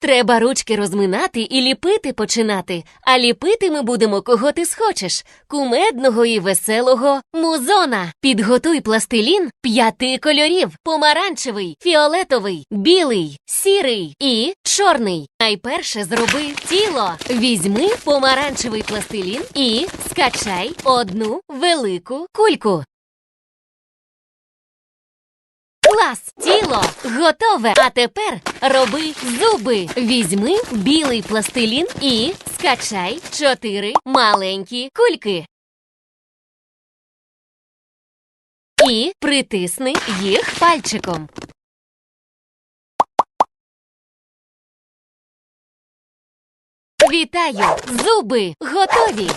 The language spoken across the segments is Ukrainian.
Треба ручки розминати і ліпити починати. А ліпити ми будемо кого ти схочеш. Кумедного і веселого музона. Підготуй пластилін п'яти кольорів: помаранчевий, фіолетовий, білий, сірий і чорний. Найперше зроби тіло. Візьми помаранчевий пластилін і скачай одну велику кульку. Клас! Тіло готове. А тепер роби зуби. Візьми білий пластилін і скачай чотири маленькі кульки. І притисни їх пальчиком. Вітаю! Зуби готові.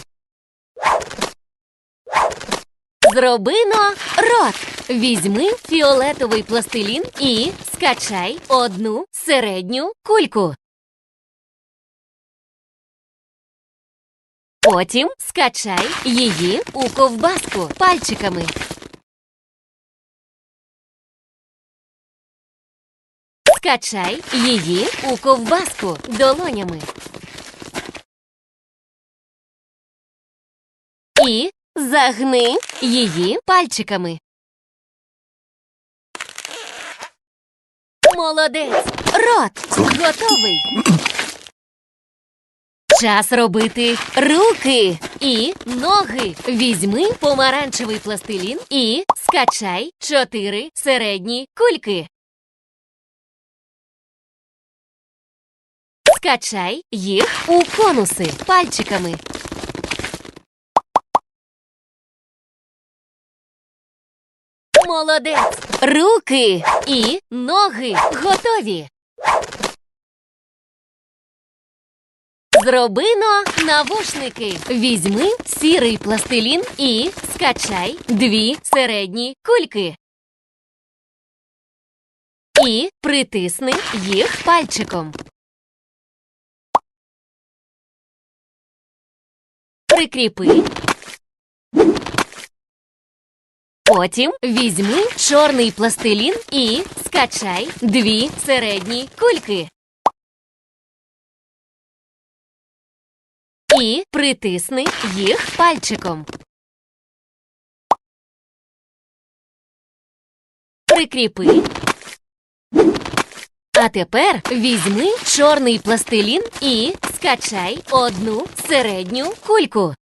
Зробино рот. Візьми фіолетовий пластилін і скачай одну середню кульку. Потім скачай її у ковбаску пальчиками. Скачай її у ковбаску долонями. І загни її пальчиками. Молодець! Рот готовий. Час робити руки і ноги. Візьми помаранчевий пластилін і скачай чотири середні кульки. Скачай їх у конуси пальчиками. Молодець! Руки і ноги готові. Зробино навушники. Візьми сірий пластилін і скачай дві середні кульки. І притисни їх пальчиком. Прикріпи. Потім візьми чорний пластилін і скачай дві середні кульки. І притисни їх пальчиком. Прикріпи. А тепер візьми чорний пластилін і скачай одну середню кульку.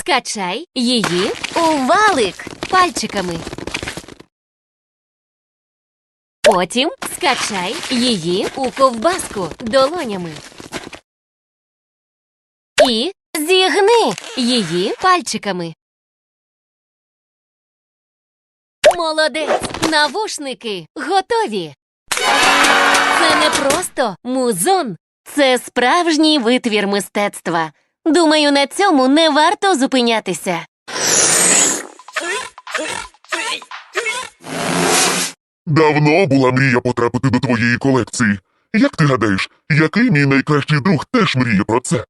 Скачай її у валик пальчиками. Потім скачай її у ковбаску долонями. І зігни її пальчиками. Молодець! Навушники готові. Це не просто музон, це справжній витвір мистецтва. Думаю, на цьому не варто зупинятися. Давно була мрія потрапити до твоєї колекції. Як ти гадаєш, який мій найкращий друг теж мріє про це?